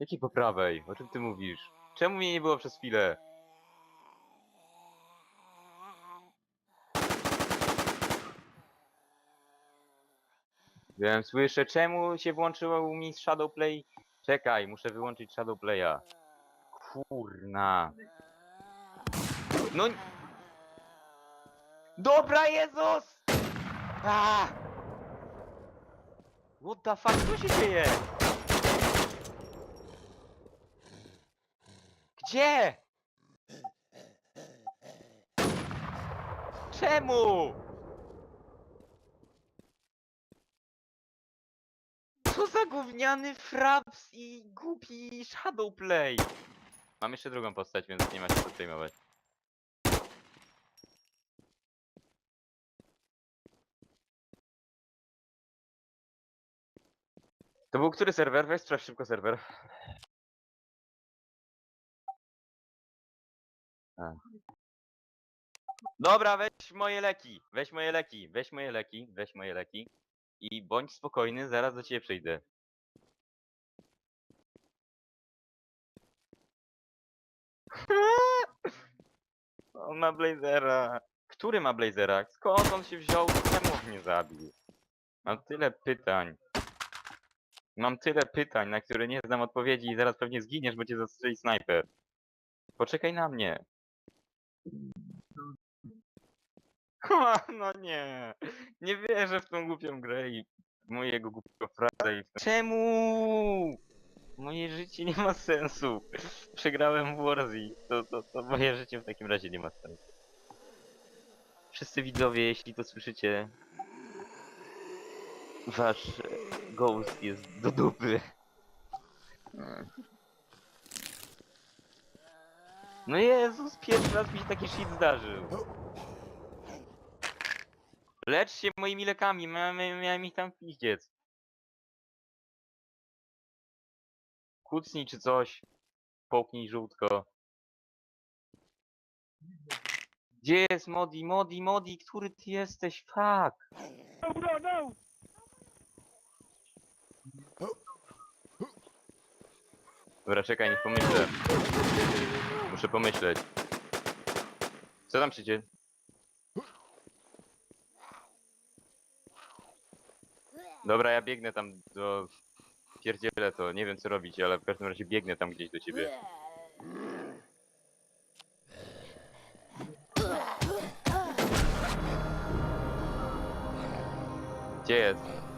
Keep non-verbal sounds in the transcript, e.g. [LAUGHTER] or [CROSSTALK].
Jakiej po prawej? O czym ty mówisz? Czemu mnie nie było przez chwilę? Wiem, słyszę, czemu się włączyło u mnie Shadowplay? Czekaj, muszę wyłączyć Shadowplaya. Kurna. No... Dobra, Jezus! A! What the fuck, co się dzieje? Gdzie? Czemu? Co za gówniany fraps i głupi shadowplay. Mam jeszcze drugą postać, więc nie ma się co przejmować. To był który serwer? Weź sprawdź szybko serwer. Dobra, weź moje leki, weź moje leki, weź moje leki, weź moje leki. I bądź spokojny, zaraz do ciebie przyjdę. [LAUGHS] On ma blazera. Który ma blazera? Skąd on się wziął? Czemu mnie zabił? Mam tyle pytań. Mam tyle pytań, na które nie znam odpowiedzi i zaraz pewnie zginiesz, bo cię zastrzeli snajper. Poczekaj na mnie. Ha, [LAUGHS] no nie. Nie wierzę w tą głupią grę i w mojego głupiego fraza i w Czemu? Moje życie nie ma sensu. Przegrałem w Warzy. To, to, to moje życie w takim razie nie ma sensu. Wszyscy widzowie, jeśli to słyszycie, wasz ghost jest do dupy. No Jezus, pierwszy raz mi się taki shit zdarzył. Lecz się moimi lekami, miałem, miałem ich tam piździec. Kucnij czy coś. Połknij żółtko. Gdzie jest Modi? Modi, Modi, który ty jesteś? Fuck! No, no! Dobra, czekaj, niech pomyślę. Muszę pomyśleć. Co tam się dzieje? Dobra, ja biegnę tam do... Pierdzielę to, nie wiem co robić, ale w każdym razie biegnę tam gdzieś do ciebie. Gdzie jest?